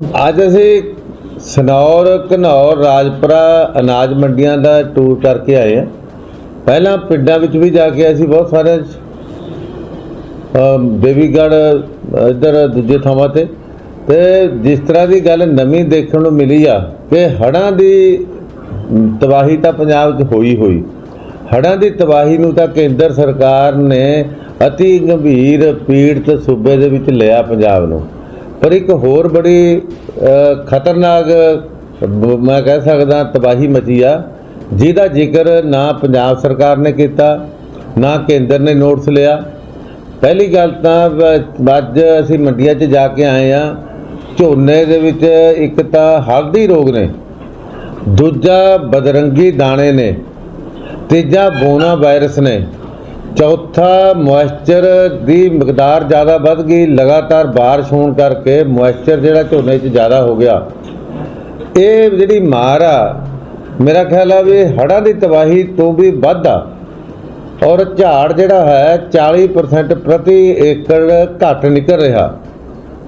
ਅੱਜ ਅਸੀਂ ਸਨੌਰ, ਘਨੌਰ, ਰਾਜਪੁਰਾ, ਅਨਾਜ ਮੰਡੀਆਂ ਦਾ ਟੂਰ ਕਰਕੇ ਆਏ ਆ ਪਹਿਲਾਂ ਪਿੰਡਾਂ ਵਿੱਚ ਵੀ ਜਾ ਕੇ ਆਏ ਸੀ ਬਹੁਤ ਸਾਰੇ। ਅਮ ਦੇਵੀਗੜ੍ਹ ਇੱਧਰ ਦੂਜੇ ਥਾਵਾਂ ਤੇ। ਤੇ ਜਿਸ ਤਰ੍ਹਾਂ ਦੀ ਗੱਲ ਨਵੀਂ ਦੇਖਣ ਨੂੰ ਮਿਲੀ ਆ ਕਿ ਹੜ੍ਹਾਂ ਦੀ ਤਬਾਹੀ ਤਾਂ ਪੰਜਾਬ 'ਚ ਹੋਈ ਹੋਈ। ਹੜ੍ਹਾਂ ਦੀ ਤਬਾਹੀ ਨੂੰ ਤਾਂ ਕੇਂਦਰ ਸਰਕਾਰ ਨੇ ਅਤੀ ਗੰਭੀਰ ਪੀੜਤ ਸੂਬੇ ਦੇ ਵਿੱਚ ਲਿਆ ਪੰਜਾਬ ਨੂੰ। ਪਰ ਇੱਕ ਹੋਰ ਬੜੀ ਖਤਰਨਾਕ ਮੈਂ ਕਹਿ ਸਕਦਾ ਤਬਾਹੀ ਮਚੀ ਆ, ਜਿਹਦਾ ਜ਼ਿਕਰ ਨਾ ਪੰਜਾਬ ਸਰਕਾਰ ਨੇ ਕੀਤਾ, ਨਾ ਕੇਂਦਰ ਨੇ ਨੋਟਿਸ ਲਿਆ। ਪਹਿਲੀ ਗੱਲ ਤਾਂ ਅੱਜ ਅਸੀਂ ਮੰਡੀਆਂ 'ਚ ਜਾ ਕੇ ਆਏ ਆ ਝੋਨੇ ਦੇ ਵਿੱਚ ਇੱਕ ਤਾਂ ਹਲਦੀ ਰੋਗ ਨੇ, ਦੂਜਾ ਬਦਰੰਗੀ ਦਾਣੇ ਨੇ, ਤੀਜਾ ਬੋਨਾ ਵਾਇਰਸ ਨੇ। ਚੌਥਾ ਮੋਇਸਚਰ ਦੀ ਮਕਦਾਰ ਜ਼ਿਆਦਾ ਵੱਧ ਗਈ, ਲਗਾਤਾਰ ਬਾਰਿਸ਼ ਹੋਣ ਕਰਕੇ ਮੋਇਸਚਰ ਜਿਹੜਾ ਝੋਨੇ 'ਚ ਜ਼ਿਆਦਾ ਹੋ ਗਿਆ। ਇਹ ਜਿਹੜੀ ਮਾਰ ਆ, ਮੇਰਾ ਖਿਆਲ ਆ ਵੀ ਹੜ੍ਹਾਂ ਦੀ ਤਬਾਹੀ ਤੋਂ ਵੀ ਵੱਧ ਆ। ਔਰ ਝਾੜ ਜਿਹੜਾ ਹੈ 40% ਪ੍ਰਤੀ ਏਕੜ ਘੱਟ ਨਿਕਲ ਰਿਹਾ।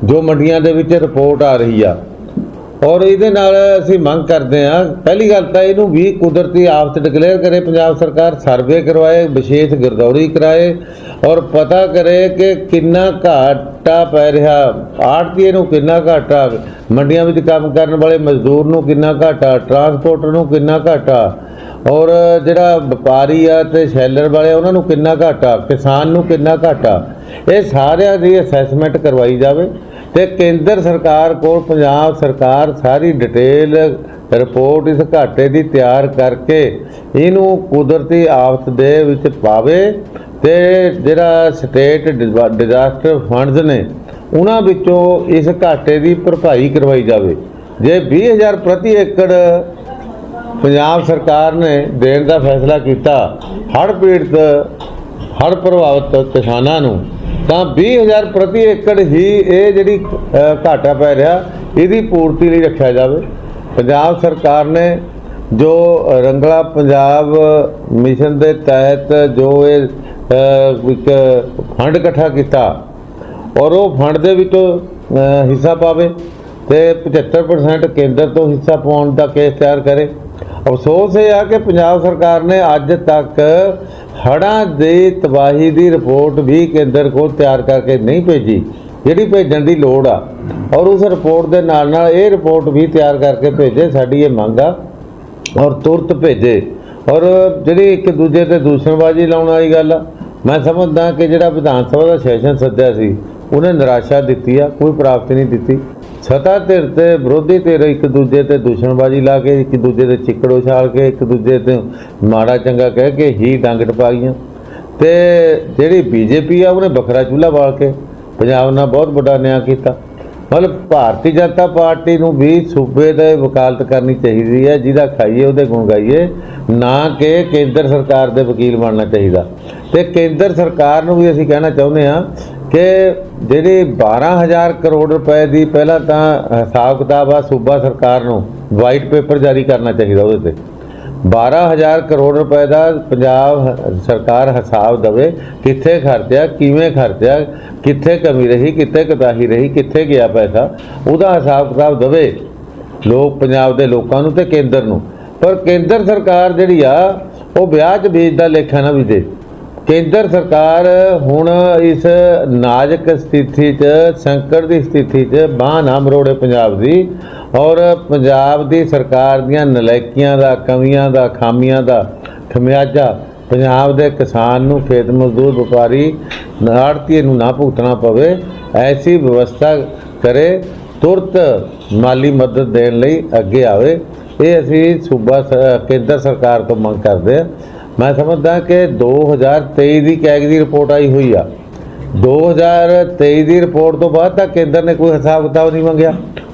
ਜੋ ਮੰਡੀਆਂ ਦੇ ਵਿੱਚ ਰਿਪੋਰਟ ਆ ਰਹੀ ਆ। ਔਰ ਇਹਦੇ ਨਾਲ ਅਸੀਂ ਮੰਗ ਕਰਦੇ ਹਾਂ, ਪਹਿਲੀ ਗੱਲ ਤਾਂ ਇਹਨੂੰ ਵੀ ਕੁਦਰਤੀ ਆਫਤ ਡਿਕਲੇਅਰ ਕਰੇ, ਪੰਜਾਬ ਸਰਕਾਰ ਸਰਵੇ ਕਰਵਾਏ, ਵਿਸ਼ੇਸ਼ ਗਿਰਦੌਰੀ ਕਰਾਏ ਔਰ ਪਤਾ ਕਰੇ ਕਿ ਕਿੰਨਾ ਘਾਟਾ ਪੈ ਰਿਹਾ। ਆੜਤੀਏ ਨੂੰ ਕਿੰਨਾ ਘਾਟਾ, ਮੰਡੀਆਂ ਵਿੱਚ ਕੰਮ ਕਰਨ ਵਾਲੇ ਮਜ਼ਦੂਰ ਨੂੰ ਕਿੰਨਾ ਘਾਟਾ ਟਰਾਂਸਪੋਰਟਰ ਨੂੰ ਕਿੰਨਾ ਘਾਟਾ ਔਰ ਜਿਹੜਾ ਵਪਾਰੀ ਆ ਤੇ ਸ਼ੈਲਰ ਵਾਲੇ ਉਹਨਾਂ ਨੂੰ ਕਿੰਨਾ ਘਾਟਾ, ਕਿਸਾਨ ਨੂੰ ਕਿੰਨਾ ਘਾਟਾ। ਇਹ ਸਾਰਿਆਂ ਦੀ ਅਸੈਸਮੈਂਟ ਕਰਵਾਈ ਜਾਵੇ। ਤੇ ਕੇਂਦਰ ਸਰਕਾਰ ਕੋਲ ਪੰਜਾਬ ਸਰਕਾਰ ਸਾਰੀ ਡਿਟੇਲ ਰਿਪੋਰਟ ਇਸ ਘਾਟੇ ਦੀ ਤਿਆਰ ਕਰਕੇ ਇਹਨੂੰ ਕੁਦਰਤੀ ਆਫਤ ਦੇ ਵਿੱਚ ਪਾਵੇ ਤੇ ਜਿਹੜਾ ਸਟੇਟ ਡਿਜ਼ਾਸਟਰ ਫੰਡਸ ਨੇ ਉਹਨਾਂ ਵਿੱਚੋਂ ਇਸ ਘਾਟੇ ਦੀ ਭਰਪਾਈ ਕਰਵਾਈ ਜਾਵੇ। ਜੇ 20000 ਪ੍ਰਤੀ ਏਕੜ ਪੰਜਾਬ ਸਰਕਾਰ ਨੇ ਦੇਣ ਦਾ ਫੈਸਲਾ ਕੀਤਾ, ਹੜ੍ਹ ਪੀੜਤ, ਹੜ੍ਹ ਪ੍ਰਭਾਵਿਤ ਕਿਸਾਨਾਂ ਨੂੰ ਤਾਂ 20000 ਪ੍ਰਤੀ ਏਕੜ ਹੀ ਇਹ ਜਿਹੜੀ ਘਾਟਾ ਪੈ ਰਿਹਾ, ਇਹਦੀ ਪੂਰਤੀ ਲਈ ਰੱਖਿਆ ਜਾਵੇ। ਪੰਜਾਬ ਸਰਕਾਰ ਨੇ ਜੋ ਰੰਗਲਾ ਪੰਜਾਬ ਮਿਸ਼ਨ ਦੇ ਤਹਿਤ ਜੋ ਇਹ ਇੱਕ ਫੰਡ ਇਕੱਠਾ ਕੀਤਾ ਔਰ ਉਹ ਫੰਡ ਦੇ ਵਿੱਚੋਂ ਹਿੱਸਾ ਪਾਵੇ ਤੇ 75% ਕੇਂਦਰ ਤੋਂ ਹਿੱਸਾ ਪਾਉਣ ਦਾ ਕੇਸ ਤਿਆਰ ਕਰੇ। ਅਫਸੋਸ ਇਹ ਆ ਕਿ ਪੰਜਾਬ ਸਰਕਾਰ ਨੇ ਅੱਜ ਤੱਕ ਹੜ੍ਹਾਂ ਦੀ ਤਬਾਹੀ ਦੀ ਰਿਪੋਰਟ ਵੀ ਕੇਂਦਰ ਕੋਲ ਤਿਆਰ ਕਰਕੇ ਨਹੀਂ ਭੇਜੀ, ਜਿਹੜੀ ਭੇਜਣ ਦੀ ਲੋੜ ਆ। ਔਰ ਉਸ ਰਿਪੋਰਟ ਦੇ ਨਾਲ ਨਾਲ ਇਹ ਰਿਪੋਰਟ ਵੀ ਤਿਆਰ ਕਰਕੇ ਭੇਜੇ, ਸਾਡੀ ਇਹ ਮੰਗ ਆ, ਔਰ ਤੁਰਤ ਭੇਜੇ। ਔਰ ਜਿਹੜੀ ਇੱਕ ਦੂਜੇ ਤੇ ਦੂਸ਼ਣਬਾਜ਼ੀ ਲਾਉਣ ਵਾਲੀ ਗੱਲ ਆ, ਮੈਂ ਸਮਝਦਾ ਕਿ ਜਿਹੜਾ ਵਿਧਾਨ ਸਭਾ ਦਾ ਸੈਸ਼ਨ ਸੱਦਿਆ ਸੀ, ਉਹਨੇ ਨਿਰਾਸ਼ਾ ਦਿੱਤੀ ਆ, ਕੋਈ ਪ੍ਰਾਪਤੀ ਨਹੀਂ ਦਿੱਤੀ। ਸਤਾ ਧਿਰ ਤੇ ਵਿਰੋਧੀ ਧਿਰ ਇੱਕ ਦੂਜੇ ਤੇ ਦੂਸ਼ਣਬਾਜ਼ੀ ਲਾ ਕੇ, ਇੱਕ ਦੂਜੇ ਦੇ ਚਿੱਕੜ ਉਛਾਲ ਕੇ, ਇੱਕ ਦੂਜੇ ਤੇ ਮਾੜਾ ਚੰਗਾ ਕਹਿ ਕੇ, ਹੀ ਡੰਗ ਟਪਾ ਗਈਆਂ ਤੇ ਜਿਹੜੀ ਬੀਜੇਪੀ ਆ, ਉਹਨੇ ਵੱਖਰਾ ਚੁੱਲ੍ਹਾ ਬਾਲ ਕੇ ਪੰਜਾਬ ਨਾਲ ਬਹੁਤ ਵੱਡਾ ਨਿਆਂ ਕੀਤਾ। ਮਤਲਬ ਭਾਰਤੀ ਜਨਤਾ ਪਾਰਟੀ ਨੂੰ ਵੀ ਸੂਬੇ ਦੇ ਵਕਾਲਤ ਕਰਨੀ ਚਾਹੀਦੀ ਹੈ, ਜਿਹਦਾ ਖਾਈਏ ਉਹਦੇ ਗੁਣ ਗਾਈਏ, ਨਾ ਕਿ ਕੇਂਦਰ ਸਰਕਾਰ ਦੇ ਵਕੀਲ ਬਣਨਾ ਚਾਹੀਦਾ। ਤੇ ਕੇਂਦਰ ਸਰਕਾਰ ਨੂੰ ਵੀ ਅਸੀਂ ਕਹਿਣਾ ਚਾਹੁੰਦੇ ਹਾਂ ਕਿ ਜਿਹੜੀ 12000 ਕਰੋੜ ਰੁਪਏ ਦੀ ਪਹਿਲਾਂ ਤਾਂ ਹਿਸਾਬ ਕਿਤਾਬ ਆ ਸੂਬਾ ਸਰਕਾਰ ਨੂੰ ਵਾਈਟ ਪੇਪਰ ਜਾਰੀ ਕਰਨਾ ਚਾਹੀਦਾ ਉਹਦੇ ਤੇ। 12000 ਕਰੋੜ ਰੁਪਏ ਦਾ ਪੰਜਾਬ ਸਰਕਾਰ ਹਿਸਾਬ ਦੇਵੇ ਕਿੱਥੇ ਖਰਚਿਆ ਕਿਵੇਂ ਖਰਚਿਆ ਕਿੱਥੇ ਕਮੀ ਰਹੀ, ਕਿੱਥੇ ਕਤਾਹੀ ਰਹੀ, ਕਿੱਥੇ ਗਿਆ ਪੈਸਾ, ਉਹਦਾ ਹਿਸਾਬ ਕਿਤਾਬ ਦੇਵੇ ਲੋਕ, ਪੰਜਾਬ ਦੇ ਲੋਕਾਂ ਨੂੰ ਤੇ ਕੇਂਦਰ ਨੂੰ। ਪਰ ਕੇਂਦਰ ਸਰਕਾਰ ਜਿਹੜੀ ਆ, ਉਹ ਵਿਆਹ 'ਚ ਬੀਜ ਦਾ ਲੇਖਾ ਨਾ ਵੀ ਦੇ। ਕੇਂਦਰ ਸਰਕਾਰ ਹੁਣ ਇਸ ਨਾਜ਼ੁਕ ਸਥਿਤੀ 'ਚ, ਸੰਕਟ ਦੀ ਸਥਿਤੀ 'ਚ ਬਾਂਹ ਨਾ ਮਰੋੜੇ ਪੰਜਾਬ ਦੀ ਔਰ ਪੰਜਾਬ ਦੀ ਸਰਕਾਰ ਦੀਆਂ ਨਲਾਇਕੀਆਂ ਦਾ, ਕਮੀਆਂ ਦਾ, ਖਾਮੀਆਂ ਦਾ ਖਮਿਆਜਾ ਪੰਜਾਬ ਦੇ ਕਿਸਾਨ ਨੂੰ, ਖੇਤ ਮਜ਼ਦੂਰ, ਵਪਾਰੀ ਆੜਤੀਏ ਨੂੰ ਨਾ ਭੁਗਤਣਾ ਪਵੇ, ਐਸੀ ਵਿਵਸਥਾ ਕਰੇ, ਤੁਰਤ ਮਾਲੀ ਮਦਦ ਦੇਣ ਲਈ ਅੱਗੇ ਆਵੇ। ਇਹ ਅਸੀਂ ਸੂਬਾ ਸ- ਕੇਂਦਰ ਸਰਕਾਰ ਤੋਂ ਮੰਗ ਕਰਦੇ ਹਾਂ। ਮੈਂ ਸਮਝਦਾ ਕਿ 2023 ਦੀ ਕੈਗ ਦੀ ਰਿਪੋਰਟ ਆਈ ਹੋਈ ਆ। 2023 ਦੀ ਰਿਪੋਰਟ ਤੋਂ ਬਾਅਦ ਤਾਂ ਕੇਂਦਰ ਨੇ ਕੋਈ ਹਿਸਾਬ ਕਿਤਾਬ ਨਹੀਂ ਮੰਗਿਆ।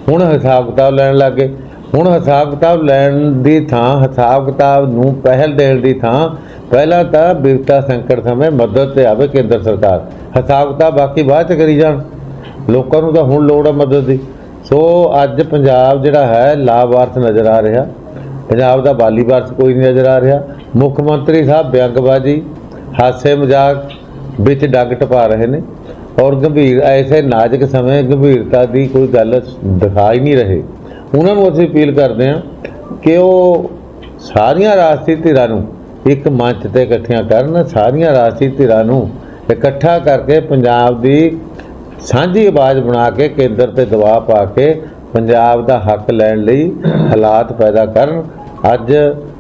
ਹੁਣ ਹਿਸਾਬ ਕਿਤਾਬ ਲੈਣ ਲੱਗੇ ਹੁਣ ਹਿਸਾਬ ਕਿਤਾਬ ਲੈਣ ਦੀ ਥਾਂ, ਹਿਸਾਬ ਕਿਤਾਬ ਨੂੰ ਪਹਿਲ ਦੇਣ ਦੀ ਥਾਂ, ਪਹਿਲਾਂ ਤਾਂ ਬਿਰਤਾ ਸੰਕਟ ਸਮੇਂ ਮਦਦ ਤੇ ਆਵੇ ਕੇਂਦਰ ਸਰਕਾਰ। ਹਿਸਾਬ ਕਿਤਾਬ ਬਾਕੀ ਬਾਅਦ ਚ ਕਰੀ ਜਾਣ। ਲੋਕਾਂ ਨੂੰ ਤਾਂ ਹੁਣ ਲੋੜ ਆ ਮਦਦ ਦੀ। ਸੋ ਅੱਜ ਪੰਜਾਬ ਜਿਹੜਾ ਹੈ ਲਾਵਾਰਸ ਨਜ਼ਰ ਆ ਰਿਹਾ। ਪੰਜਾਬ ਦਾ ਬਾਲੀ ਵਾਰਸ ਕੋਈ ਨਹੀਂ ਨਜ਼ਰ ਆ ਰਿਹਾ। ਮੁੱਖ ਮੰਤਰੀ ਸਾਹਿਬ ਬਿਆੰਗਬਾਜ਼ੀ, ਹਾਸੇ ਮਜ਼ਾਕ ਵਿੱਚ ਡੱਗ ਟਪਾ ਰਹੇ ਨੇ ਔਰ ਗੰਭੀਰ, ਐਸੇ ਨਾਜ਼ੁਕ ਸਮੇਂ ਗੰਭੀਰਤਾ ਦੀ ਕੋਈ ਗੱਲ ਦਿਖਾ ਹੀ ਨਹੀਂ ਰਹੇ। ਉਹਨਾਂ ਨੂੰ ਅਸੀਂ ਅਪੀਲ ਕਰਦੇ ਹਾਂ ਕਿ ਉਹ ਸਾਰੀਆਂ ਰਾਜਸੀ ਧਿਰਾਂ ਨੂੰ ਇੱਕ ਮੰਚ ਤੇ ਇਕੱਠੀਆਂ ਕਰਨ, ਸਾਰੀਆਂ ਰਾਜਸੀ ਧਿਰਾਂ ਨੂੰ ਇਕੱਠਾ ਕਰਕੇ ਪੰਜਾਬ ਦੀ ਸਾਂਝੀ ਆਵਾਜ਼ ਬਣਾ ਕੇ, ਕੇਂਦਰ ਤੇ ਦਬਾਅ ਪਾ ਕੇ ਪੰਜਾਬ ਦਾ ਹੱਕ ਲੈਣ ਲਈ ਹਾਲਾਤ ਪੈਦਾ ਕਰਨ ਅੱਜ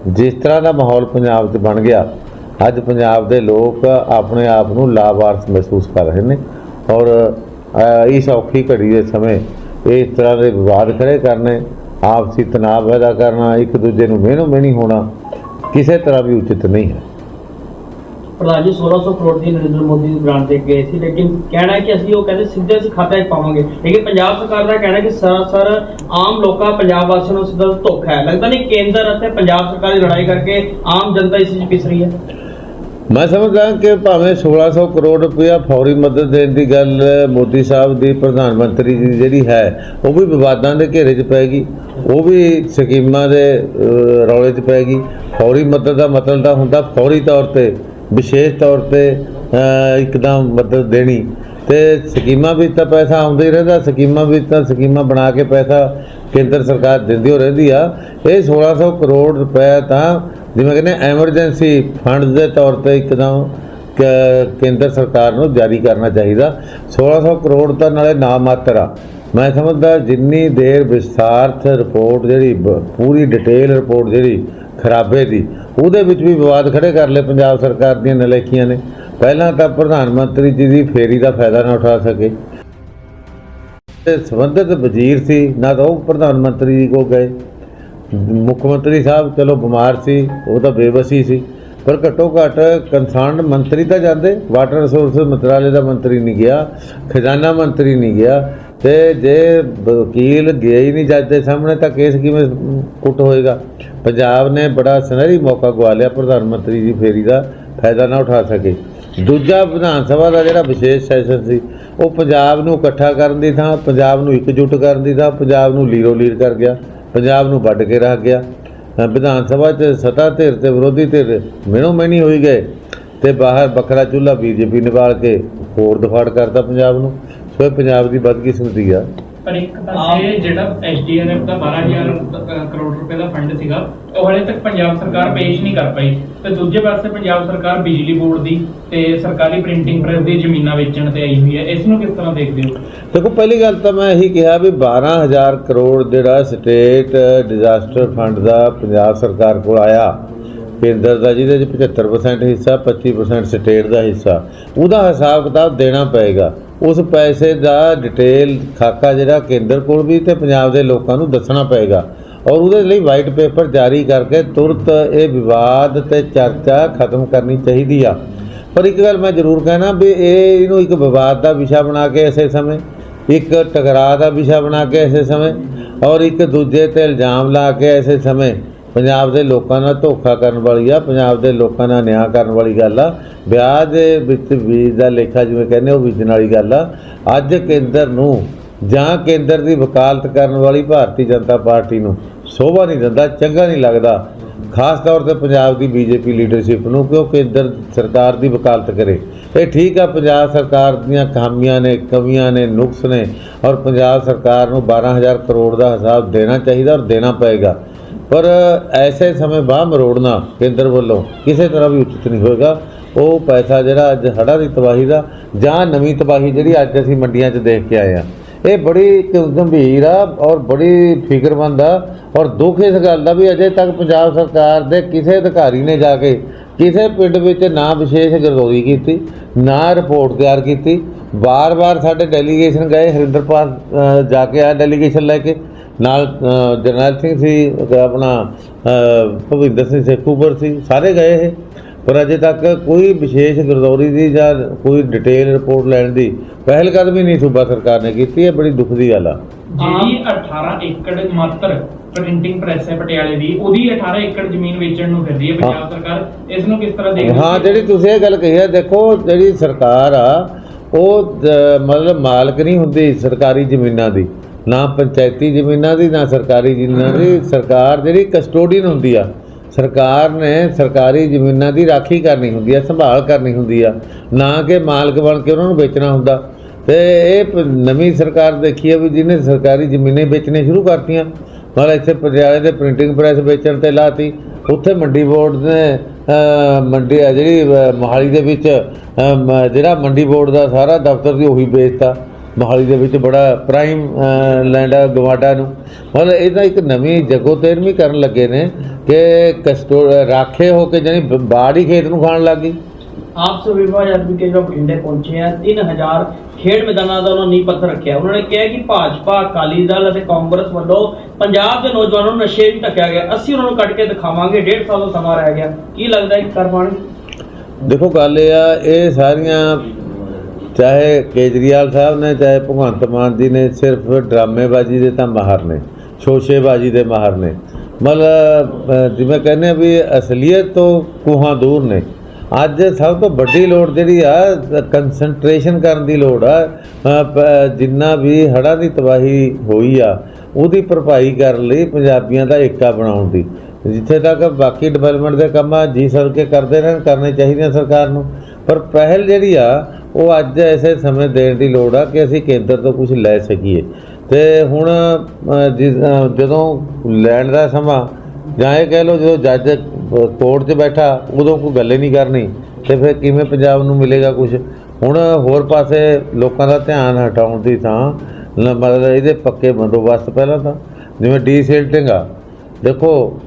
ਜਿਸ ਤਰ੍ਹਾਂ ਦਾ ਮਾਹੌਲ ਪੰਜਾਬ 'ਚ ਬਣ ਗਿਆ, ਅੱਜ ਪੰਜਾਬ ਦੇ ਲੋਕ ਆਪਣੇ ਆਪ ਨੂੰ ਲਾਵਾਰਸ ਮਹਿਸੂਸ ਕਰ ਰਹੇ ਨੇ ਔਰ ਇਸ ਔਖੀ ਘੜੀ ਦੇ ਸਮੇਂ ਇਸ ਤਰ੍ਹਾਂ ਦੇ ਵਿਵਾਦ ਖੜੇ ਕਰਨੇ, ਆਪਸੀ ਤਣਾਅ ਪੈਦਾ ਕਰਨਾ, ਇੱਕ ਦੂਜੇ ਨੂੰ ਮਿਹਨੋ ਮਿਹਣੀ ਹੋਣਾ, ਕਿਸੇ ਤਰ੍ਹਾਂ ਵੀ ਉਚਿਤ ਨਹੀਂ ਹੈ। ਪ੍ਰਧਾਨ ਜੀ 1600 ਕਰੋੜ ਦੀ ਨਰਿੰਦਰ ਮੋਦੀ ਦੀ ਗ੍ਰਾਂਟ ਦੇ ਗਏ ਸੀ, ਲੇਕਿਨ ਕਹਿਣਾ ਕਿ ਅਸੀਂ ਉਹ ਕਹਿੰਦੇ ਸਿੱਧੇ ਅਸੀਂ ਖਾਤੇ 'ਚ ਪਾਵਾਂਗੇ। ਲੇਕਿਨ ਪੰਜਾਬ ਸਰਕਾਰ ਦਾ ਕਹਿਣਾ ਕਿ ਸਰ ਆਮ ਲੋਕਾਂ, ਪੰਜਾਬ ਵਾਸੀਆਂ ਨੂੰ ਸਿੱਧਾ ਧੋਖਾ ਹੈ। ਲੱਗਦਾ ਨਹੀਂ ਕੇਂਦਰ ਅਤੇ ਪੰਜਾਬ ਸਰਕਾਰ ਦੀ ਲੜਾਈ ਕਰਕੇ ਆਮ ਜਨਤਾ ਇਸ ਵਿੱਚ ਪਿਸ ਰਹੀ ਹੈ। ਮੈਂ ਸਮਝਦਾ ਕਿ ਭਾਵੇਂ 1600 ਕਰੋੜ ਰੁਪਇਆ ਫੌਰੀ ਮਦਦ ਦੇਣ ਦੀ ਗੱਲ ਮੋਦੀ ਸਾਹਿਬ ਦੀ, ਪ੍ਰਧਾਨ ਮੰਤਰੀ ਦੀ ਜਿਹੜੀ ਹੈ, ਉਹ ਵੀ ਵਿਵਾਦਾਂ ਦੇ ਘੇਰੇ 'ਚ ਪੈਗੀ ਉਹ ਵੀ ਸਕੀਮਾਂ ਦੇ ਰੌਲੇ 'ਚ ਪੈਗੀ ਫੌਰੀ ਮਦਦ ਦਾ ਮਤਲਬ ਤਾਂ ਹੁੰਦਾ ਫੌਰੀ ਤੌਰ ਤੇ। ਵਿਸ਼ੇਸ਼ ਤੌਰ ਤੇ ਇੱਕਦਮ ਮਦਦ ਦੇਣੀ। ਤੇ ਸਕੀਮਾਂ ਵਿੱਚ ਤਾਂ ਪੈਸਾ ਆਉਂਦਾ ਹੀ ਰਹਿੰਦਾ। ਸਕੀਮਾਂ ਵਿੱਚ ਤਾਂ ਸਕੀਮਾਂ ਬਣਾ ਕੇ ਪੈਸਾ ਕੇਂਦਰ ਸਰਕਾਰ ਦਿੰਦੀ ਹੋ ਰਹਿੰਦੀ ਆ। ਇਹ 1600 ਕਰੋੜ ਰੁਪਏ ਤਾਂ, ਜਿਵੇਂ ਕਹਿੰਦੇ ਐਮਰਜੈਂਸੀ ਫੰਡ ਦੇ ਤੌਰ ਤੇ ਇੱਕਦਮ, ਕ- ਕੇਂਦਰ ਸਰਕਾਰ ਨੂੰ ਜਾਰੀ ਕਰਨਾ ਚਾਹੀਦਾ। 1600 ਕਰੋੜ ਤਾਂ ਨਾਲੇ ਨਾ ਮਾਤਰ ਆ। ਮੈਂ ਸਮਝਦਾ ਜਿੰਨੀ ਦੇਰ ਵਿਸਥਾਰਥ ਰਿਪੋਰਟ ਜਿਹੜੀ, ਬ- ਪੂਰੀ ਡਿਟੇਲ ਰਿਪੋਰਟ ਜਿਹੜੀ ਖਰਾਬੇ ਦੀ। ਉਹਦੇ ਵਿੱਚ ਵੀ ਵਿਵਾਦ ਖੜੇ ਕਰ ਲਏ ਪੰਜਾਬ ਸਰਕਾਰ ਦੀਆਂ ਨਲੇਖੀਆਂ ਨੇ। ਪਹਿਲਾਂ ਤਾਂ ਪ੍ਰਧਾਨ ਮੰਤਰੀ ਜੀ ਦੀ ਫੇਰੀ ਦਾ ਫਾਇਦਾ ਨਾ ਉਠਾ ਸਕੇ। ਤੇ ਸੰਬੰਧਿਤ ਵਜ਼ੀਰ ਸੀ, ਨਾ ਤਾਂ ਉਹ ਪ੍ਰਧਾਨ ਮੰਤਰੀ ਜੀ ਕੋਲ ਗਏ। ਮੁੱਖ ਮੰਤਰੀ ਸਾਹਿਬ ਚਲੋ ਬਿਮਾਰ ਸੀ, ਉਹ ਤਾਂ ਬੇਬਸੀ ਸੀ। ਪਰ ਘੱਟੋ ਘੱਟ ਕੰਸਰਨਡ ਮੰਤਰੀ ਤਾਂ ਜਾਂਦੇ, ਵਾਟਰ ਰਿਸੋਰਸ ਮੰਤਰਾਲੇ ਦਾ ਮੰਤਰੀ ਨਹੀਂ ਗਿਆ, ਖਜ਼ਾਨਾ ਮੰਤਰੀ ਨਹੀਂ ਗਿਆ। ਤੇ ਜੇ ਵਕੀਲ ਗਏ ਹੀ ਨਹੀਂ ਜੱਜ ਦੇ ਸਾਹਮਣੇ ਤਾਂ ਕੇਸ ਕਿਵੇਂ ਕੁੱਟ ਹੋਏਗਾ? ਪੰਜਾਬ ਨੇ ਬੜਾ ਸੁਨਹਿਰੀ ਮੌਕਾ ਗਵਾ ਲਿਆ ਪ੍ਰਧਾਨ ਮੰਤਰੀ ਦੀ ਫੇਰੀ ਦਾ, ਫਾਇਦਾ ਨਾ ਉਠਾ ਸਕੇ। ਦੂਜਾ ਵਿਧਾਨ ਸਭਾ ਦਾ ਜਿਹੜਾ ਵਿਸ਼ੇਸ਼ ਸੈਸ਼ਨ ਸੀ, ਉਹ ਪੰਜਾਬ ਨੂੰ ਇਕੱਠਾ ਕਰਨ ਦੀ ਥਾਂ, ਪੰਜਾਬ ਨੂੰ ਇਕਜੁੱਟ ਕਰਨ ਦੀ ਥਾਂ, ਪੰਜਾਬ ਨੂੰ ਲੀਰੋ ਲੀਰ ਕਰ ਗਿਆ, ਪੰਜਾਬ ਨੂੰ ਵੱਢ ਕੇ ਰੱਖ ਗਿਆ। ਵਿਧਾਨ ਸਭਾ 'ਚ ਸੱਤਾ ਧਿਰ ਤੇ ਵਿਰੋਧੀ ਧਿਰ ਮਿਣੋ ਮੈਣੀ ਹੋਈ ਗਏ ਤੇ ਬਾਹਰ ਬੱਕਰਾ ਚੁੱਲ੍ਹਾ ਬੀਜੇਪੀ ਨਿਕਾਲ ਕੇ ਹੋਰ ਦਫਾੜ ਕਰਤਾ ਪੰਜਾਬ ਨੂੰ। ਸੋ ਇਹ ਪੰਜਾਬ ਦੀ ਬਦਕਿਸਮਤੀ ਆ। ਪਰ ਇੱਕ ਪਾਸੇ ਜਿਹੜਾ ਐਸਡੀਐਨਐਫ ਦਾ 12000 ਕਰੋੜ ਰੁਪਏ ਦਾ ਫੰਡ ਸੀਗਾ ਉਹ ਹਲੇ ਤੱਕ ਪੰਜਾਬ ਸਰਕਾਰ ਪੇਸ਼ ਨਹੀਂ ਕਰ ਪਾਈ। ਤੇ ਦੂਜੇ ਪਾਸੇ ਪੰਜਾਬ ਸਰਕਾਰ ਬਿਜਲੀ ਬੋਰਡ ਦੀ ਤੇ ਸਰਕਾਰੀ ਪ੍ਰਿੰਟਿੰਗ ਪ੍ਰੈਸ ਦੀ ਜ਼ਮੀਨਾਂ ਵੇਚਣ ਤੇ ਆਈ ਹੋਈ ਹੈ। ਇਸ ਨੂੰ ਕਿਸ ਤਰ੍ਹਾਂ ਦੇਖਦੇ ਹੋ? ਦੇਖੋ ਪਹਿਲੀ ਗੱਲ ਤਾਂ ਮੈਂ ਇਹੀ ਕਿਹਾ ਵੀ 12000 ਕਰੋੜ ਜਿਹੜਾ ਸਟੇਟ ਡਿਜ਼ਾਸਟਰ ਫੰਡ ਦਾ ਪੰਜਾਬ ਸਰਕਾਰ ਕੋਲ ਆਇਆ। ਕੇਂਦਰ ਦਾ ਜਿਹਦੇ ਚ 75% ਹਿੱਸਾ 25% ਸਟੇਟ ਦਾ ਹਿੱਸਾ। ਉਹਦਾ ਹਿਸਾਬ ਕਿਤਾਬ ਦੇਣਾ ਪਏਗਾ। ਉਸ ਪੈਸੇ ਦਾ ਡਿਟੇਲ ਖਾਕਾ ਜਿਹੜਾ ਕੇਂਦਰ ਕੋਲ ਵੀ ਤੇ ਪੰਜਾਬ ਦੇ ਲੋਕਾਂ ਨੂੰ ਦੱਸਣਾ ਪਏਗਾ। ਔਰ ਉਹਦੇ ਲਈ ਵਾਈਟ ਪੇਪਰ ਜਾਰੀ ਕਰਕੇ ਤੁਰਤ ਇਹ ਵਿਵਾਦ ਤੇ ਚਰਚਾ ਖਤਮ ਕਰਨੀ ਚਾਹੀਦੀ ਆ। ਪਰ ਇੱਕ ਗੱਲ ਮੈਂ ਜ਼ਰੂਰ ਕਹਿਣਾ ਵੀ ਇਹ ਇਹਨੂੰ ਇੱਕ ਵਿਵਾਦ ਦਾ ਵਿਸ਼ਾ ਬਣਾ ਕੇ ਐਸੇ ਸਮੇਂ, ਇੱਕ ਟਕਰਾਅ ਦਾ ਵਿਸ਼ਾ ਬਣਾ ਕੇ ਐਸੇ ਸਮੇਂ, ਔਰ ਇੱਕ ਦੂਜੇ ਤੇ ਇਲਜ਼ਾਮ ਲਾ ਕੇ ਐਸੇ ਸਮੇਂ ਪੰਜਾਬ ਦੇ ਲੋਕਾਂ ਨਾਲ ਧੋਖਾ ਕਰਨ ਵਾਲੀ ਆ, ਪੰਜਾਬ ਦੇ ਲੋਕਾਂ ਨਾਲ ਨਿਆਂ ਕਰਨ ਵਾਲੀ ਗੱਲ ਆ। ਵਿਆਹ ਦੇ ਵਿੱਚ ਬੀਜ ਦਾ ਲੇਖਾ ਜਿਵੇਂ ਕਹਿੰਦੇ ਉਹ ਬੀਜਣ ਵਾਲੀ ਗੱਲ ਆ। ਅੱਜ ਕੇਂਦਰ ਨੂੰ ਜਾਂ ਕੇਂਦਰ ਦੀ ਵਕਾਲਤ ਕਰਨ ਵਾਲੀ ਭਾਰਤੀ ਜਨਤਾ ਪਾਰਟੀ ਨੂੰ ਸੋਭਾ ਨਹੀਂ ਦਿੰਦਾ, ਚੰਗਾ ਨਹੀਂ ਲੱਗਦਾ। ਖਾਸ ਤੌਰ ਤੇ ਪੰਜਾਬ ਦੀ ਬੀਜੇਪੀ ਲੀਡਰਸ਼ਿਪ ਨੂੰ ਕਿ ਉਹ ਕੇਂਦਰ ਸਰਕਾਰ ਦੀ ਵਕਾਲਤ ਕਰੇ। ਇਹ ਠੀਕ ਆ, ਪੰਜਾਬ ਸਰਕਾਰ ਦੀਆਂ ਖਾਮੀਆਂ ਨੇ, ਕਮੀਆਂ ਨੇ, ਨੁਕਸ ਨੇ ਔਰ ਪੰਜਾਬ ਸਰਕਾਰ ਨੂੰ 12000 ਕਰੋੜ ਦਾ ਹਿਸਾਬ ਦੇਣਾ ਚਾਹੀਦਾ ਔਰ ਦੇਣਾ ਪਏਗਾ। ਪਰ ਐਸੇ ਸਮੇਂ ਬਾਹ ਮਰੋੜਨਾ ਕੇਂਦਰ ਵੱਲੋਂ ਕਿਸੇ ਤਰ੍ਹਾਂ ਵੀ ਉਚਿਤ ਨਹੀਂ ਹੋਏਗਾ। ਉਹ ਪੈਸਾ ਜਿਹੜਾ ਅੱਜ ਹੜ੍ਹਾਂ ਦੀ ਤਬਾਹੀ ਦਾ ਜਾਂ ਨਵੀਂ ਤਬਾਹੀ ਜਿਹੜੀ ਅੱਜ ਅਸੀਂ ਮੰਡੀਆਂ 'ਚ ਦੇਖ ਕੇ ਆਏ ਆ ਇਹ ਬੜੀ ਗੰਭੀਰ ਆ ਔਰ ਬੜੀ ਫਿਕਰਮੰਦ ਆ ਔਰ ਦੁੱਖ ਇਸ ਗੱਲ ਦਾ ਵੀ ਅਜੇ ਤੱਕ ਪੰਜਾਬ ਸਰਕਾਰ ਦੇ ਕਿਸੇ ਅਧਿਕਾਰੀ ਨੇ ਜਾ ਕੇ ਕਿਸੇ ਪਿੰਡ ਵਿੱਚ ਨਾ ਵਿਸ਼ੇਸ਼ ਗਰਦੌਰੀ ਕੀਤੀ, ਨਾ ਰਿਪੋਰਟ ਤਿਆਰ ਕੀਤੀ। ਵਾਰ-ਵਾਰ ਸਾਡੇ ਡੈਲੀਗੇਸ਼ਨ ਗਏ, ਹਰਿੰਦਰਪਾਲ ਜਾ ਕੇ ਆ ਡੈਲੀਗੇਸ਼ਨ ਲੈ ਕੇ। ਨਾਲ ਜਰਨੈਲ ਸਿੰਘ ਸੀ ਆਪਣਾ ਅ, ਭੁਪਿੰਦਰ ਸਿੰਘ ਸੇਖੂਪੁਰ ਸੀ ਸਾਰੇ ਗਏ ਇਹ। ਪਰ ਅਜੇ ਤੱਕ ਕੋਈ ਵਿਸ਼ੇਸ਼ ਗਰਦੌਰੀ ਦੀ ਜਾਂ ਕੋਈ ਡਿਟੇਲ ਰਿਪੋਰਟ ਲੈਣ ਦੀ ਪਹਿਲ ਕਦਮੀ ਨਹੀਂ ਸੂਬਾ ਸਰਕਾਰ ਨੇ ਕੀਤੀ ਇਹ ਬੜੀ ਦੁੱਖ ਦੀ ਗੱਲ ਆ। ਜਿਹੜੀ 18 ਏਕੜ ਮਾਤਰ ਪ੍ਰਿੰਟਿੰਗ ਪ੍ਰੈਸ ਹੈ ਪਟਿਆਲੇ ਦੀ ਉਹਦੀ 18 ਏਕੜ ਜ਼ਮੀਨ ਵੇਚਣ ਨੂੰ ਫਿਰਦੀ ਹੈ ਪੰਜਾਬ ਸਰਕਾਰ। ਇਸ ਨੂੰ ਕਿਸ ਤਰ੍ਹਾਂ ਦੇਖਦੇ ਹੋ? ਹਾਂ ਜਿਹੜੀ ਤੁਸੀਂ ਇਹ ਗੱਲ ਕਹੀ ਹੈ ਦੇਖੋ ਜਿਹੜੀ ਸਰਕਾਰ ਆ ਉਹ ਮਤਲਬ ਮਾਲਕ ਨਹੀਂ ਹੁੰਦੀ ਸਰਕਾਰੀ ਜ਼ਮੀਨਾਂ ਦੀ। ਨਾ ਪੰਚਾਇਤੀ ਜ਼ਮੀਨਾਂ ਦੀ, ਨਾ ਸਰਕਾਰੀ ਜ਼ਮੀਨਾਂ ਦੀ। ਸਰਕਾਰ ਜਿਹੜੀ ਕਸਟੋਡੀਅਨ ਹੁੰਦੀ ਆ, ਸਰਕਾਰ ਨੇ ਸਰਕਾਰੀ ਜ਼ਮੀਨਾਂ ਦੀ ਰਾਖੀ ਕਰਨੀ ਹੁੰਦੀ ਆ, ਸੰਭਾਲ ਕਰਨੀ ਹੁੰਦੀ ਆ। ਨਾ ਕਿ ਮਾਲਕ ਬਣ ਕੇ ਉਹਨਾਂ ਨੂੰ ਵੇਚਣਾ ਹੁੰਦਾ। ਤੇ ਇਹ ਪ- ਨਵੀਂ ਸਰਕਾਰ ਦੇਖੀ ਹੈ ਵੀ ਜਿਹਨੇ ਸਰਕਾਰੀ ਜ਼ਮੀਨਾਂ ਵੇਚਣੀਆਂ ਸ਼ੁਰੂ ਕਰਤੀਆਂ। ਮਤਲਬ ਇੱਥੇ ਪਟਿਆਲੇ ਦੇ ਪ੍ਰਿੰਟਿੰਗ ਪ੍ਰੈਸ ਵੇਚਣ ਤੇ ਲਾਤੀ। ਉੱਥੇ ਮੰਡੀ ਬੋਰਡ ਨੇ ਮੰਡੀ ਆ ਜਿਹੜੀ ਮੋਹਾਲੀ ਦੇ ਵਿੱਚ ਜਿਹੜਾ ਮੰਡੀ ਬੋਰਡ ਦਾ ਸਾਰਾ ਦਫ਼ਤਰ ਸੀ, ਉਹੀ ਵੇਚਤਾ। ਮੋਹਾਲੀ ਦੇ ਵਿੱਚ ਬੜਾ ਪ੍ਰਾਈਮ ਲੈਂਡ ਆ ਗਵਾਡਾ ਨੂੰ। ਮਤਲਬ ਇਹਦਾ ਇੱਕ ਨਵੀਂ ਜਗੋ ਤੇਰਵੀਂ ਕਰਨ ਲੱਗੇ ਨੇ ਕਿ ਕਸਟੋ ਰਾਖੇ ਹੋ ਕੇ ਜਾਨੀ ਬਾੜ ਖੇਤ ਨੂੰ ਖਾਣ ਲੱਗ ਗਈ। ਆਪ ਸੇ ਵਿਭਾਗ ਆਦਮੀ ਕੇ ਜੋ ਬਠਿੰਡੇ ਪਹੁੰਚੇ ਆ 3000 ਖੇਡ ਮੈਦਾਨਾਂ ਦਾ ਉਹਨਾਂ ਨੀਂਹ ਪੱਥਰ ਰੱਖਿਆ। ਉਹਨਾਂ ਨੇ ਕਿਹਾ ਕਿ ਭਾਜਪਾ ਅਕਾਲੀ ਦਲ ਅਤੇ ਕਾਂਗਰਸ ਵੱਲੋਂ ਪੰਜਾਬ ਦੇ ਨੌਜਵਾਨਾਂ ਨੂੰ ਨਸ਼ੇ ਵਿੱਚ ਧੱਕਿਆ ਗਿਆ। ਅਸੀਂ ਉਹਨਾਂ ਨੂੰ ਕੱਢ ਕੇ ਦਿਖਾਵਾਂਗੇ। ਡੇਢ ਸਾਲ ਦਾ ਸਮਾਂ ਰਹਿ ਗਿਆ। ਕੀ ਲੱਗਦਾ ਹੈ ਕਿ ਕਰ ਪਾਉਣਗੇ? ਦੇਖੋ ਗੱਲ ਇਹ ਆ ਇਹ ਸਾਰੀਆਂ ਚਾਹੇ ਕੇਜਰੀਵਾਲ ਸਾਹਿਬ ਨੇ, ਚਾਹੇ ਭਗਵੰਤ ਮਾਨ ਜੀ ਨੇ, ਸਿਰਫ ਡਰਾਮੇਬਾਜ਼ੀ ਦੇ ਤਾਂ ਮਾਹਰ ਨੇ, ਸ਼ੋਸ਼ੇਬਾਜ਼ੀ ਦੇ ਮਾਹਰ ਨੇ। ਮਤਲਬ ਜਿਵੇਂ ਕਹਿੰਦੇ ਆ ਵੀ ਅਸਲੀਅਤ ਤੋਂ ਕੋਹਾਂ ਦੂਰ ਨੇ। ਅੱਜ ਸਭ ਤੋਂ ਵੱਡੀ ਲੋੜ ਜਿਹੜੀ ਆ ਕਨਸੈਂਟਰੇਸ਼ਨ ਕਰਨ ਦੀ ਲੋੜ ਆ ਜਿੰਨਾ ਵੀ ਹੜ੍ਹਾਂ ਦੀ ਤਬਾਹੀ ਹੋਈ ਆ, ਉਹਦੀ ਭਰਪਾਈ ਕਰਨ ਲਈ ਪੰਜਾਬੀਆਂ ਦਾ ਏਕਾ ਬਣਾਉਣ ਦੀ। ਜਿੱਥੇ ਤੱਕ ਬਾਕੀ ਡਿਵੈਲਪਮੈਂਟ ਦੇ ਕੰਮਾਂ, ਜੀ ਜੀ ਕੇ ਕਰਦੇ ਰਹਿਣ, ਕਰਨੇ ਚਾਹੀਦੇ ਸਰਕਾਰ ਨੂੰ। ਪਰ ਪਹਿਲ ਜਿਹੜੀ ਆ, ਉਹ ਅੱਜ ਐਸੇ ਸਮੇਂ ਦੇਣ ਦੀ ਲੋੜ ਆ ਕਿ ਅਸੀਂ ਕੇਂਦਰ ਤੋਂ ਕੁਝ ਲੈ ਸਕੀਏ। ਤੇ ਹੁਣ ਜਿਸ- ਜਦੋਂ ਲੈਣ ਦਾ ਸਮਾਂ, ਜਾਂ ਇਹ ਕਹਿ ਲਓ ਜਦੋਂ ਜੱਜ ਕੋਰਟ 'ਚ ਬੈਠਾ, ਉਦੋਂ ਕੋਈ ਗੱਲ ਹੀ ਨਹੀਂ ਕਰਨੀ। ਤੇ ਫਿਰ ਕਿਵੇਂ ਪੰਜਾਬ ਨੂੰ ਮਿਲੇਗਾ ਕੁਝ ਹੁਣ ਹੋਰ ਪਾਸੇ ਲੋਕਾਂ ਦਾ ਧਿਆਨ ਹਟਾਉਣ ਦੀ ਥਾਂ ਮਤਲਬ ਇਹਦੇ ਪੱਕੇ ਬੰਦੋਬਸਤ ਪਹਿਲਾਂ ਤਾਂ, ਜਿਵੇਂ ਡੀ ਡੀਸਿਲਟਿੰਗ ਆ ਦੇਖੋ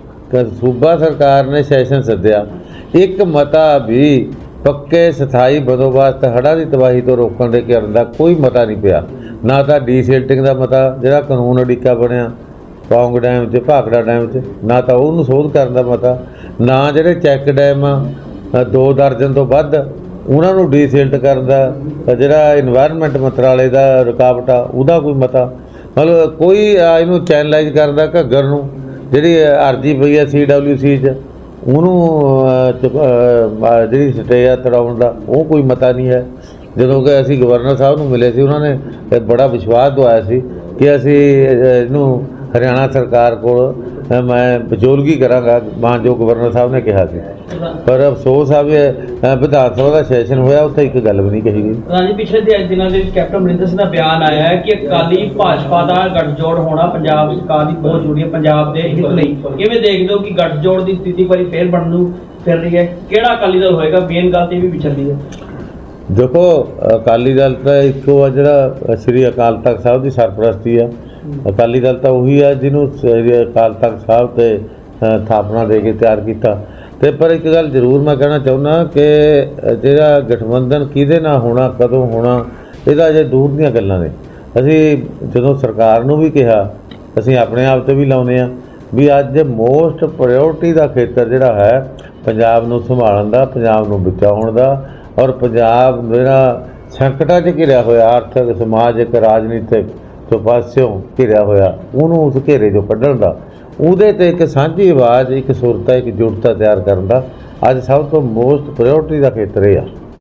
ਸੂਬਾ ਸਰਕਾਰ ਨੇ ਸੈਸ਼ਨ ਸੱਦਿਆ। ਇੱਕ ਮਤਾ ਵੀ ਪੱਕੇ ਸਥਾਈ ਬੰਦੋਬਸਤ ਹੜਾ ਦੀ ਤਬਾਹੀ ਤੋਂ ਰੋਕਣ ਦੇ ਕਰਨ ਦਾ ਕੋਈ ਮਤਾ ਨਹੀਂ ਪਿਆ। ਨਾ ਤਾਂ ਡੀਸੇਲਟਿੰਗ ਦਾ ਮਤਾ, ਜਿਹੜਾ ਕਾਨੂੰਨ ਅੜਿੱਕਾ ਬਣਿਆ ਪੌਂਗ ਡੈਮ 'ਚ, ਭਾਖੜਾ ਡੈਮ 'ਚ, ਨਾ ਤਾਂ ਉਹਨੂੰ ਸੋਧ ਕਰਨ ਦਾ ਮਤਾ, ਨਾ ਜਿਹੜੇ ਚੈੱਕ ਡੈਮ ਦੋ ਦਰਜਨ ਤੋਂ ਵੱਧ, ਉਹਨਾਂ ਨੂੰ ਡੀਸੇਲਟ ਕਰਨ ਦਾ ਜਿਹੜਾ এনवायरमेंट ਮੰਤਰਾਲੇ ਦਾ ਰੁਕਾਵਟ ਆ, ਉਹਦਾ ਕੋਈ ਮਤਾ। ਮਤਲਬ ਕੋਈ ਇਹਨੂੰ ਚੈਨਲਾਈਜ਼ ਕਰਦਾ ਘੱਗਰ ਨੂੰ, ਜਿਹੜੀ ਅਰਜੀ ਪਈ ਆ ਸੀਡਬਲਯੂਸੀ 'ਚ ਉਹਨੂੰ ਜਿਹੜੀ ਸਟੇ ਆ, ਤੜਾਉਣ ਦਾ, ਉਹ ਕੋਈ ਮਤਾ ਨਹੀਂ ਹੈ। ਜਦੋਂ ਕਿ ਅਸੀਂ ਗਵਰਨਰ ਸਾਹਿਬ ਨੂੰ ਮਿਲੇ ਸੀ, ਉਹਨਾਂ ਨੇ ਬੜਾ ਵਿਸ਼ਵਾਸ ਦਵਾਇਆ ਸੀ ਕਿ ਅਸੀਂ ਇਹਨੂੰ ਹਰਿਆਣਾ ਸਰਕਾਰ ਕੋਲ ਮੈਂ ਵਿਚੋਲਗੀ ਕਰਾਂਗਾ ਮਾਨਯੋਗ ਗਵਰਨਰ ਸਾਹਿਬ ਨੇ ਕਿਹਾ ਸੀ। ਪਰ ਅਫਸੋਸ ਆ ਵੀ ਵਿਧਾਨ ਸਭਾ ਦਾ ਸੈਸ਼ਨ ਹੋਇਆ ਉੱਥੇ ਇੱਕ ਗੱਲ ਵੀ ਨਹੀਂ ਕਹੀ ਗਈ। ਰਾਜੀ ਪਿਛਲੇ ਦਿ- ਦਿਨਾਂ ਦੇ ਵਿੱਚ ਕੈਪਟਨ ਅਮਰਿੰਦਰ ਸਿੰਘ ਦਾ ਬਿਆਨ ਆਇਆ ਹੈ ਕਿ ਅਕਾਲੀ ਭਾਜਪਾ ਦਾ ਗੱਠਜੋੜ ਹੋਣਾ ਪੰਜਾਬ ਸਰਕਾਰ ਦੀ ਬਹੁਤ ਜ਼ਰੂਰੀ ਹੈ ਪੰਜਾਬ ਦੇ ਹਿੱਤ ਲਈ। ਕਿਵੇਂ ਦੇਖਦੇ ਹੋ ਕਿ ਗੱਠਜੋੜ ਦੀ ਸਥਿਤੀ ਵਾਰੀ ਫੇਰ ਬਣਨ ਨੂੰ ਫਿਰ ਰਹੀ ਹੈ? ਕਿਹੜਾ ਅਕਾਲੀ ਦਲ ਹੋਏਗਾ? ਮੇਨ ਗੱਲ ਤੇ ਵੀ ਵਿਚਰਦੀ ਹੈ। ਦੇਖੋ ਅਕਾਲੀ ਦਲ ਤਾਂ ਇੱਕੋ ਆ ਜਿਹੜਾ ਸ੍ਰੀ ਅਕਾਲ ਤਖਤ ਸਾਹਿਬ ਦੀ ਸਰਪ੍ਰਸਤੀ ਆ। ਅਕਾਲੀ ਦਲ ਤਾਂ ਉਹੀ ਆ ਜਿਹਨੂੰ ਸ੍ਰੀ ਅਕਾਲ ਤਖਤ ਸਾਹਿਬ ਤੇ ਅ, ਦੇ ਕੇ ਤਿਆਰ ਕੀਤਾ। ਤੇ ਪਰ ਇੱਕ ਗੱਲ ਜ਼ਰੂਰ ਮੈਂ ਕਹਿਣਾ ਚਾਹੁੰਦਾ ਕਿ ਜਿਹੜਾ ਗਠਬੰਧਨ ਕਿਹਦੇ ਨਾਲ ਹੋਣਾ ਕਦੋਂ ਹੋਣਾ ਇਹਦਾ ਅਜੇ ਦੂਰ ਦੀਆਂ ਗੱਲਾਂ ਨੇ। ਅਸੀਂ ਜਦੋਂ ਸਰਕਾਰ ਨੂੰ ਵੀ ਕਿਹਾ ਅਸੀਂ ਆਪਣੇ ਆਪ ਤੇ ਵੀ ਲਾਉਨੇ ਆ ਵੀ ਅੱਜ ਮੋਸਟ ਪ੍ਰਾਇੋਰਟੀ ਦਾ ਖੇਤਰ ਜਿਹੜਾ ਹੈ ਪੰਜਾਬ ਨੂੰ ਸੰਭਾਲਣ ਦਾ ਪੰਜਾਬ ਨੂੰ ਬਚਾਉਣ ਦਾ ਔਰ ਪੰਜਾਬ ਜਿਹੜਾ ਸੰਕਟਾਂ 'ਚ ਘਿਰਿਆ ਹੋਇਆ ਆਰਥਿਕ ਸਮਾਜਿਕ ਰਾਜਨੀਤਿਕ ਤੋਂ ਪਾਸਿਓਂ ਘਿਰਿਆ ਹੋਇਆ, ਉਹਨੂੰ ਉਸ ਘੇਰੇ 'ਚੋਂ ਕੱਢਣ ਦਾ। ਉਹਦੇ ਤੇ ਇੱਕ ਸਾਂਝੀ ਆਵਾਜ਼, ਇੱਕ ਸੁਰਤਾ, ਇੱਕ ਜੁੜਤਾ ਤਿਆਰ ਕਰਨ ਦਾ ਅੱਜ ਸਭ ਤੋਂ ਮੋਸਟ ਪ੍ਰਾਇੋਰਟੀ ਦਾ ਖੇਤਰ ਇਹ ਆ।